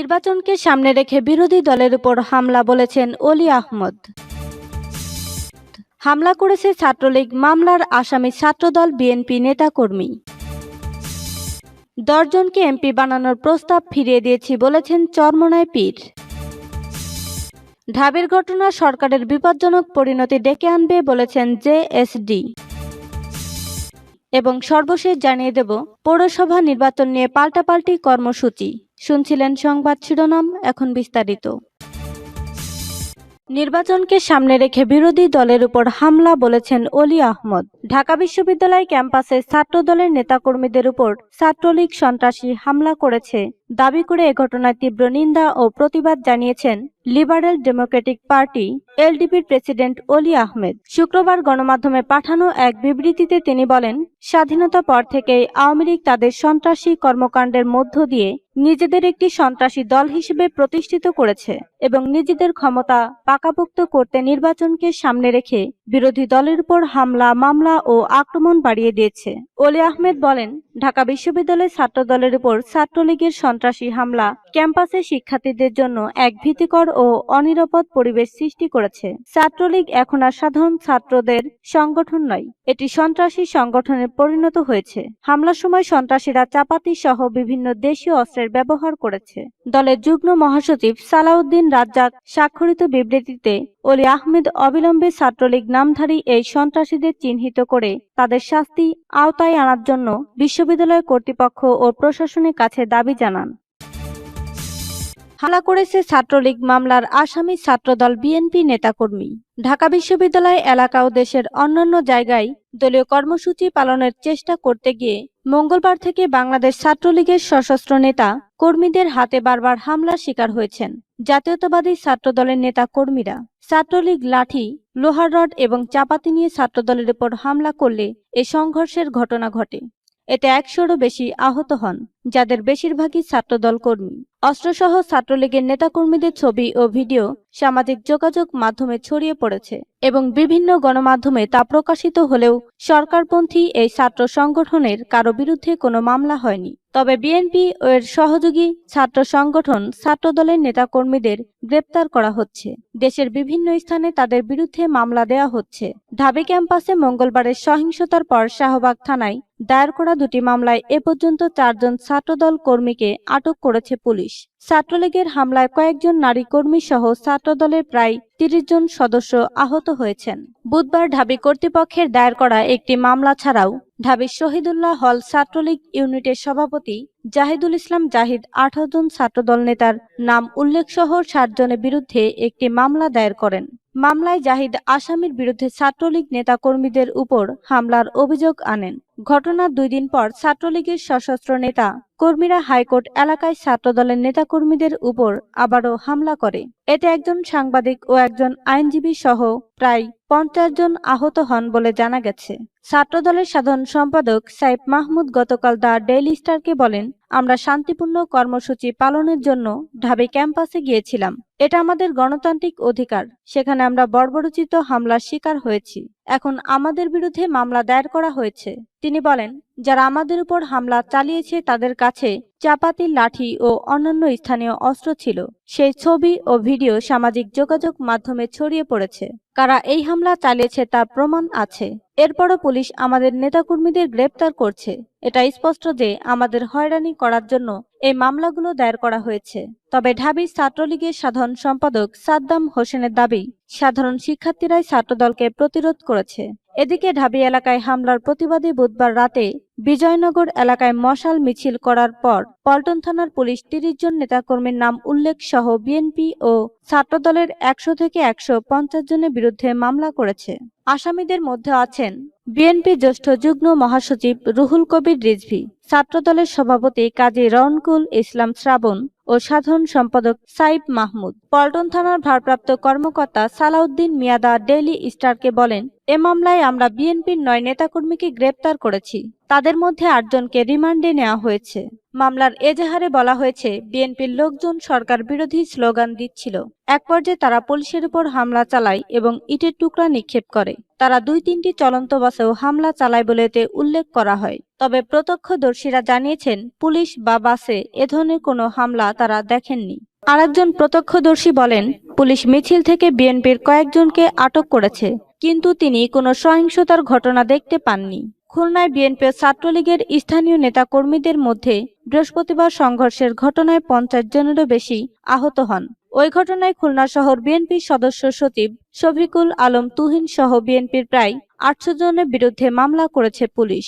নির্বাচনকে সামনে রেখে বিরোধী দলের উপর হামলা বলেছেন অলি আহমদ। হামলা করেছে ছাত্রলীগ, মামলার আসামি ছাত্রদল, বিএনপি নেতাকর্মী। দশজনকে এমপি বানানোর প্রস্তাব ফিরিয়ে দিয়েছি বলেছেন চরমনায় পীর। ঢাবের ঘটনা সরকারের বিপজ্জনক পরিণতি ডেকে আনবে বলেছেন জেএসডি এবং সর্বশেষ জানিয়ে দেব, পৌরসভা নির্বাচন নিয়ে পাল্টাপাল্টি কর্মসূচি। শুনছিলেন সংবাদ শিরোনাম, এখন বিস্তারিত। নির্বাচনকে সামনে রেখে বিরোধী দলের উপর হামলা বলেছেন অলি আহমদ। ঢাকা বিশ্ববিদ্যালয় ক্যাম্পাসে ছাত্র দলের নেতাকর্মীদের উপর ছাত্রলীগ সন্ত্রাসী হামলা করেছে। দাবি করে এ ঘটনায় তীব্র নিন্দা ও প্রতিবাদ জানিয়েছেন লিবারেল ডেমোক্রেটিক পার্টি এলডিপির প্রেসিডেন্ট অলি আহমেদ। শুক্রবার গণমাধ্যমে পাঠানো এক বিবৃতিতে তিনি বলেন, স্বাধীনতা পর থেকেই আওয়ামী লীগ তাদের সন্ত্রাসী কর্মকাণ্ডের মধ্য দিয়ে নিজেদের একটি সন্ত্রাসী দল হিসেবে প্রতিষ্ঠিত করেছে এবং নিজেদের ক্ষমতা পাকাপোক্ত করতে নির্বাচনকে সামনে রেখে বিরোধী দলের উপর হামলা, মামলা ও আক্রমণ বাড়িয়ে দিয়েছে। অলি আহমেদ বলেন, ঢাকা বিশ্ববিদ্যালয় ছাত্র দলের উপর ছাত্রলীগের সন্ত্রাসী হামলা ক্যাম্পাসে শিক্ষার্থীদের জন্য এক ভীতিকর ও অনিরাপদ পরিবেশ সৃষ্টি করেছে। ছাত্রলীগ এখন আর সাধারণ ছাত্রদের সংগঠন নয়, এটি সন্ত্রাসী সংগঠনে পরিণত হয়েছে। হামলার সময় সন্ত্রাসীরা চাপাতি সহ বিভিন্ন দেশীয় অস্ত্রের ব্যবহার করেছে। দলের যুগ্ম মহাসচিব সালাউদ্দিন রাজ্জাক স্বাক্ষরিত বিবৃতিতে অলি আহমেদ অবিলম্বে ছাত্রলীগ নামধারী এই সন্ত্রাসীদের চিহ্নিত করে তাদের শাস্তি আওতায় আনার জন্য বিশ্ববিদ্যালয় কর্তৃপক্ষ ও প্রশাসনের কাছে দাবি জানান। হামলা করেছে ছাত্রলীগ মামলার আসামি ছাত্রদল বিএনপি নেতাকর্মী। ঢাকা বিশ্ববিদ্যালয় এলাকা ও দেশের অন্যান্য জায়গায় দলীয় কর্মসূচি পালনের চেষ্টা করতে গিয়ে মঙ্গলবার থেকে বাংলাদেশ ছাত্রলীগের সশস্ত্র নেতা কর্মীদের হাতে বারবার হামলার শিকার হয়েছেন। জাতীয়তাবাদী ছাত্রদলের নেতা কর্মীরা ছাত্রলীগ লাঠি, লোহার রড এবং চাপাতি নিয়ে ছাত্রদলের উপর হামলা করলে এ সংঘর্ষের ঘটনা ঘটে। এতে একশোরও বেশি আহত হন, যাদের বেশিরভাগই ছাত্রদল কর্মী। অস্ত্রসহ ছাত্রলীগের নেতাকর্মীদের ছবি ও ভিডিও সামাজিক যোগাযোগ মাধ্যমে ছড়িয়ে পড়েছে এবং বিভিন্ন গণমাধ্যমে তা প্রকাশিত হলেও সরকারপন্থী এই ছাত্র সংগঠনের কারও বিরুদ্ধে কোনো মামলা হয়নি। তবে বিএনপি ও এর সহযোগী ছাত্র সংগঠন ছাত্রদলের নেতাকর্মীদের গ্রেপ্তার করা হচ্ছে। দেশের বিভিন্ন স্থানে তাদের বিরুদ্ধে মামলা দেওয়া হচ্ছে। ঢাবি ক্যাম্পাসে মঙ্গলবারের সহিংসতার পর শাহবাগ থানায় দায়ের করা দুটি মামলায় এ পর্যন্ত চারজন ছাত্রদল কর্মীকে আটক করেছে পুলিশ। ছাত্রলীগের হামলায় কয়েকজন নারী কর্মী সহ ছাত্রদলের প্রায় তিরিশ জন সদস্য আহত হয়েছেন। বুধবার ঢাবি কর্তৃপক্ষের দায়ের করা একটি মামলা ছাড়াও ঢাবির শহীদুল্লাহ হল ছাত্রলীগ ইউনিটের সভাপতি জাহিদুল ইসলাম জাহিদ আঠারো জন ছাত্রদল নেতার নাম উল্লেখ সহ ষাট জনের বিরুদ্ধে একটি মামলা দায়ের করেন। মামলায় জাহিদ আসামির বিরুদ্ধে ছাত্রলীগ নেতাকর্মীদের উপর হামলার অভিযোগ আনেন। ঘটনার দুই দিন পর ছাত্রলীগের সশস্ত্র নেতা কর্মীরা হাইকোর্ট এলাকায় ছাত্রদলের নেতাকর্মীদের উপর আবারও হামলা করে। এতে একজন সাংবাদিক ও একজন আইনজীবী সহ প্রায় পঞ্চাশ জন আহত হন বলে জানা গেছে। ছাত্রদলের সাধারণ সম্পাদক সাইফ মাহমুদ গতকাল দ্য ডেইলি স্টারকে বলেন, আমরা শান্তিপূর্ণ কর্মসূচি পালনের জন্য ঢাবি ক্যাম্পাসে গিয়েছিলাম। এটা আমাদের গণতান্ত্রিক অধিকার। সেখানে আমরা বর্বরচিত হামলার শিকার হয়েছি। এখন আমাদের বিরুদ্ধে মামলা দায়ের করা হয়েছে। তিনি বলেন যারা আমাদের উপর হামলা চালিয়েছে তাদের কাছে চাপাতি লাঠি ও অন্যান্য স্থানীয় অস্ত্র ছিল। সেই ছবি ও ভিডিও সামাজিক যোগাযোগ মাধ্যমে ছড়িয়ে পড়েছে। কারা এই হামলা চালিয়েছে তার প্রমাণ আছে। এরপরও পুলিশ আমাদের নেতাকর্মীদের গ্রেপ্তার করছে। এটা স্পষ্ট যে আমাদের হয়রানি করার জন্য এই মামলাগুলো দায়ের করা হয়েছে। তবে ঢাবি ছাত্রলীগের সাধারণ সম্পাদক সাদ্দাম হোসেনের দাবি, সাধারণ শিক্ষার্থীরাই ছাত্রদলকে প্রতিরোধ করেছে। এদিকে ঢাবি এলাকায় হামলার প্রতিবাদে বুধবার রাতে বিজয়নগর এলাকায় মশাল মিছিল করার পর পল্টন থানার পুলিশ তিরিশ জন নেতাকর্মীর নাম উল্লেখ সহ বিএনপি ও ছাত্রদলের একশো থেকে একশো পঞ্চাশ জনের বিরুদ্ধে মামলা করেছে। আসামিদের মধ্যে আছেন বিএনপি জ্যেষ্ঠ যুগ্ম মহাসচিব রুহুল কবির রিজভি, ছাত্রদলের সভাপতি কাজী রনকুল ইসলাম শ্রাবণ ও সাধারণ সম্পাদক সাইব মাহমুদ। পল্টন থানার ভারপ্রাপ্ত কর্মকর্তা সালাউদ্দিন মিয়াদা ডেইলি স্টারকে বলেন এ মামলায় আমরা বিএনপির নয় নেতাকর্মীকে গ্রেপ্তার করেছি। তাদের মধ্যে আটজনকে রিমান্ডে নেওয়া হয়েছে। মামলার এজাহারে বলা হয়েছে, বিএনপির লোকজন সরকার বিরোধী স্লোগান দিচ্ছিল। এক পর্যায়ে তারা পুলিশের উপর হামলা চালায় এবং ইটের টুকরা নিক্ষেপ করে। তারা দুই তিনটি চলন্ত বাসেও হামলা চালায় বলে এতে উল্লেখ করা হয়। তবে প্রত্যক্ষদর্শীরা জানিয়েছেন, পুলিশ বা বাসে এ ধরনের কোনো হামলা তারা দেখেননি। আরেকজন প্রত্যক্ষদর্শী বলেন, পুলিশ মিছিল থেকে বিএনপির কয়েকজনকে আটক করেছে। কিন্তু তিনি কোনো সহিংসতার ঘটনা দেখতে পাননি। খুলনায় বিএনপি ছাত্রলীগের স্থানীয় নেতা কর্মীদের মধ্যে বৃহস্পতিবার সংঘর্ষের ঘটনায় পঞ্চাশ জনেরও বেশি আহত হন। ওই ঘটনায় খুলনা শহর বিএনপির সদস্য সচিব শফিকুল আলম তুহিন সহ বিএনপির প্রায় আটশো জনের বিরুদ্ধে মামলা করেছে পুলিশ।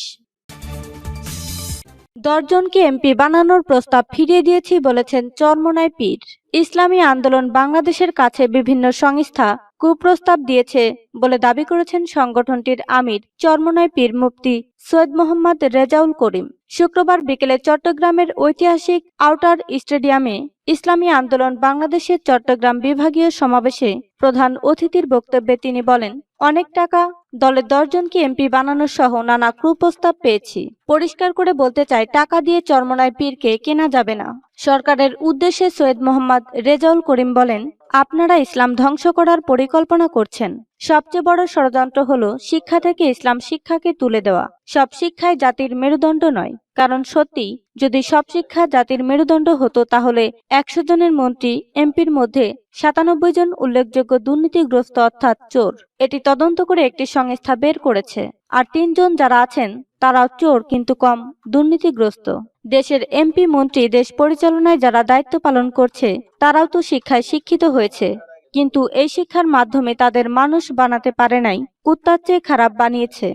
দশজনকে এমপি বানানোর প্রস্তাব ফিরিয়ে দিয়েছি বলেছেন চরমোনাই পীর। ইসলামী আন্দোলন বাংলাদেশের কাছে বিভিন্ন সংস্থা কুপ্রস্তাব দিয়েছে বলে দাবি করেছেন সংগঠনটির আমির, চরমোনাই পীর মুফতি সৈয়দ মোহাম্মদ রেজাউল করিম। শুক্রবার বিকেলে চট্টগ্রামের ঐতিহাসিক আউটার স্টেডিয়ামে ইসলামী আন্দোলন বাংলাদেশের চট্টগ্রাম বিভাগীয় সমাবেশে প্রধান অতিথির বক্তব্যে তিনি বলেন, অনেক টাকা দলের দশজনকে এমপি বানানো সহ নানা কুপ্রস্তাব পেয়েছি। পরিষ্কার করে বলতে চাই, টাকা দিয়ে চরমনায় পীরকে কেনা যাবে না। সরকারের উদ্দেশ্যে সৈয়দ মোহাম্মদ রেজাউল করিম বলেন আপনারা ইসলাম ধ্বংস করার পরিকল্পনা করছেন। সবচেয়ে বড় ষড়যন্ত্র হলো শিক্ষা থেকে ইসলাম শিক্ষাকে তুলে দেওয়া। সব শিক্ষাই জাতির মেরুদণ্ড নয়। কারণ সত্যি, যদি সব শিক্ষা জাতির মেরুদণ্ড হতো তাহলে একশো জনের মন্ত্রী, এমপির মধ্যে সাতানব্বই জন উল্লেখযোগ্য দুর্নীতিগ্রস্ত অর্থাৎ চোর। এটি তদন্ত করে একটি সংস্থা বের করেছে। আর তিনজন যারা আছেন, তারাও চোর কিন্তু কম দুর্নীতিগ্রস্ত। দেশের এমপি, মন্ত্রী, দেশ পরিচালনায় যারা দায়িত্ব পালন করছে, তারাও তো শিক্ষায় শিক্ষিত হয়েছে। কিন্তু এই শিক্ষার মাধ্যমে তাদের মানুষ বানাতে পারে নাই, কুত্তার চেয়ে খারাপ বানিয়েছে।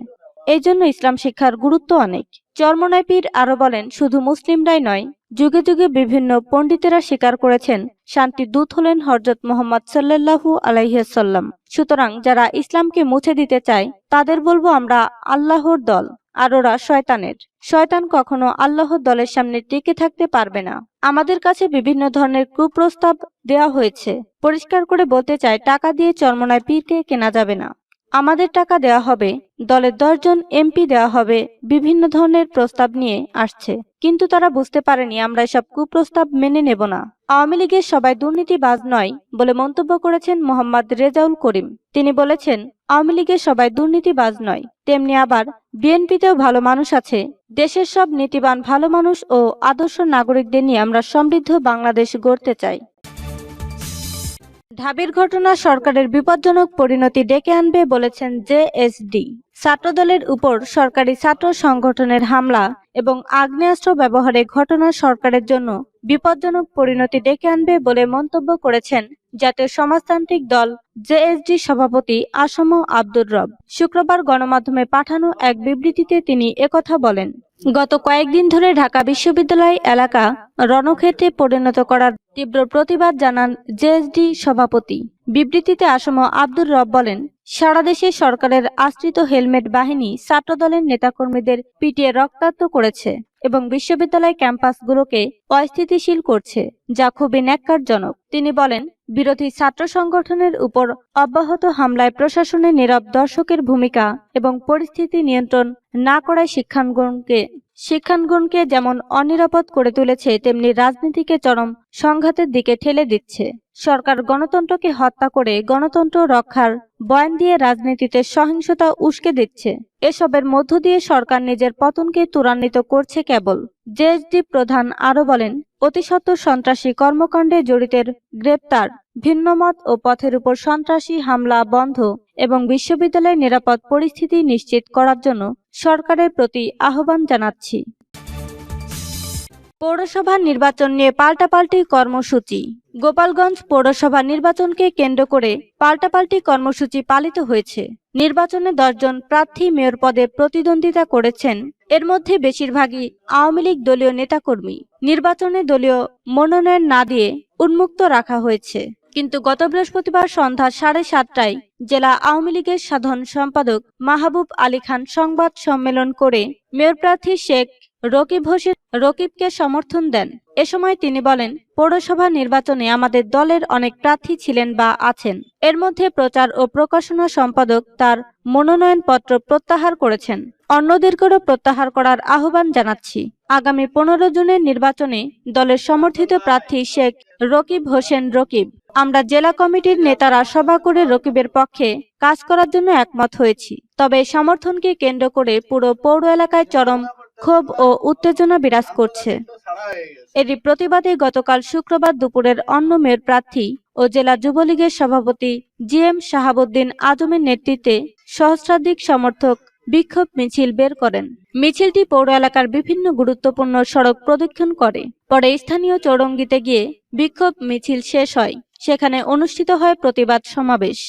এই জন্য ইসলাম শিক্ষার গুরুত্ব অনেক। চরমনায় পীর আরও বলেন, শুধু মুসলিমরাই নয়, যুগে যুগে বিভিন্ন পণ্ডিতেরা স্বীকার করেছেন, শান্তি দূত হলেন হরজত মোহাম্মদ সাল্লাল্লাহু আলাইহাল্লাম সুতরাং যারা ইসলামকে মুছে দিতে চায়, তাদের বলব আমরা আল্লাহর দল। আর ওরা শয়তানের। শয়তান কখনো আল্লাহর দলের সামনে টিকে থাকতে পারবে না। আমাদের কাছে বিভিন্ন ধরনের কুপ্রস্তাব দেওয়া হয়েছে। পরিষ্কার করে বলতে চাই, টাকা দিয়ে চরমনায় পীরকে কেনা যাবে না। আমাদের টাকা দেওয়া হবে, দলের দশজন এমপি দেওয়া হবে, বিভিন্ন ধরনের প্রস্তাব নিয়ে আসছে। কিন্তু তারা বুঝতে পারেনি আমরা এসব কুপ্রস্তাব মেনে নেব না। আওয়ামী লীগের সবাই দুর্নীতিবাজ নয় বলে মন্তব্য করেছেন মোহাম্মদ রেজাউল করিম। তিনি বলেছেন, আওয়ামী লীগের সবাই দুর্নীতিবাজ নয়। তেমনি আবার বিএনপিতেও ভালো মানুষ আছে। দেশের সব নীতিবান ভালো মানুষ ও আদর্শ নাগরিকদের নিয়ে আমরা সমৃদ্ধ বাংলাদেশ গড়তে চাই। ঢাবির ঘটনা সরকারের বিপজ্জনক পরিণতি ডেকে আনবে বলেছেন জেএসডি ছাত্রদলের উপর সরকারি ছাত্র সংগঠনের হামলা এবং আগ্নেয়াস্ত্র ব্যবহারের ঘটনা সরকারের জন্য বিপজ্জনক পরিণতি ডেকে আনবে বলে মন্তব্য করেছেন জাতীয় সমাজতান্ত্রিক দল জেএসডি সভাপতি আসম আব্দুর রব। শুক্রবার গণমাধ্যমে পাঠানো এক বিবৃতিতে তিনি একথা বলেন, গত কয়েকদিন ধরে ঢাকা বিশ্ববিদ্যালয় এলাকা রণক্ষেত্রে পরিণত করার তীব্র প্রতিবাদ জানান জেএসডি সভাপতি। বিবৃতিতে আসম আব্দুর রব বলেন, সারা দেশে সরকারের আশ্রিত হেলমেট বাহিনী ছাত্রদলের নেতাকর্মীদের পিটিয়ে রক্তাক্ত করেছে এবং বিশ্ববিদ্যালয় ক্যাম্পাসগুলোকে অস্থিতিশীল করছে, যা খুবই ন্যাক্কারজনক। তিনি বলেন বিরোধী ছাত্র সংগঠনের উপর অব্যাহত হামলায় প্রশাসনের নীরব দর্শকের ভূমিকা এবং পরিস্থিতি নিয়ন্ত্রণ না করায় শিক্ষাঙ্গনকে শিক্ষাঙ্গনকে যেমন অনিরাপদ করে তুলেছে, তেমনি রাজনীতিকে চরম সংঘাতের দিকে ঠেলে দিচ্ছে। সরকার গণতন্ত্রকে হত্যা করে গণতন্ত্র রক্ষার বয়ান দিয়ে রাজনীতিতে সহিংসতা উস্কে দিচ্ছে। এসবের মধ্য দিয়ে সরকার নিজের পতনকে ত্বরান্বিত করছে কেবল। জেএসডি প্রধান আরও বলেন অতিসত্বর সন্ত্রাসী কর্মকাণ্ডে জড়িতের গ্রেপ্তার ভিন্নমত ও পথের উপর সন্ত্রাসী হামলা বন্ধ এবং বিশ্ববিদ্যালয়ের নিরাপদ পরিস্থিতি নিশ্চিত করার জন্য সরকারের প্রতি আহ্বান জানাচ্ছি। পৌরসভা নির্বাচন নিয়ে পাল্টাপাল্টি কর্মসূচি। গোপালগঞ্জ পৌরসভা নির্বাচনকে কেন্দ্র করে পাল্টাপাল্টি কর্মসূচি পালিত হয়েছে। নির্বাচনে দশজন প্রার্থী মেয়র পদে প্রতিদ্বন্দ্বিতা করেছেন। এর মধ্যে বেশিরভাগই আওয়ামী লীগ দলীয় নেতাকর্মী। নির্বাচনে দলীয় মনোনয়ন না দিয়ে উন্মুক্ত রাখা হয়েছে। কিন্তু গত বৃহস্পতিবার সন্ধ্যা সাড়ে সাতটায় জেলা আওয়ামী লীগের সাধারণ সম্পাদক মাহবুব আলী খান সংবাদ সম্মেলন করে মেয়র প্রার্থী শেখ রকিব হোসেন রকিবকে সমর্থন দেন। এ সময় তিনি বলেন, পৌরসভা নির্বাচনে আমাদের দলের অনেক প্রার্থী ছিলেন বা আছেন। এর মধ্যে প্রচার ও প্রকাশনা সম্পাদক তার মনোনয়নপত্র প্রত্যাহার করেছেন। অন্যদেরকেও প্রত্যাহার করার আহ্বান জানাচ্ছি। আগামী পনেরো জুনের নির্বাচনে দলের সমর্থিত প্রার্থী শেখ রকিব হোসেন রকিব। আমরা জেলা কমিটির নেতারা সভা করে রকিবের পক্ষে কাজ করার জন্য একমত হয়েছি। তবে সমর্থনকে কেন্দ্র করে পুরো পৌর এলাকায় চরম ক্ষোভ ও উত্তেজনা বিরাজ করছে। এরই প্রতিবাদে গতকাল শুক্রবার দুপুরের অন্য মেয়র প্রার্থী ও জেলা যুবলীগের সভাপতি জি এম শাহাবুদ্দিন আজমের নেতৃত্বে সহস্রাধিক সমর্থক বিক্ষোভ মিছিল বের করেন। মিছিলটি পৌর এলাকার বিভিন্ন গুরুত্বপূর্ণ সড়ক প্রদক্ষিণ করে। পরে স্থানীয় চৌরঙ্গিতে গিয়ে বিক্ষোভ মিছিল শেষ হয়। সেখানে অনুষ্ঠিত হয় প্রতিবাদ সমাবেশ।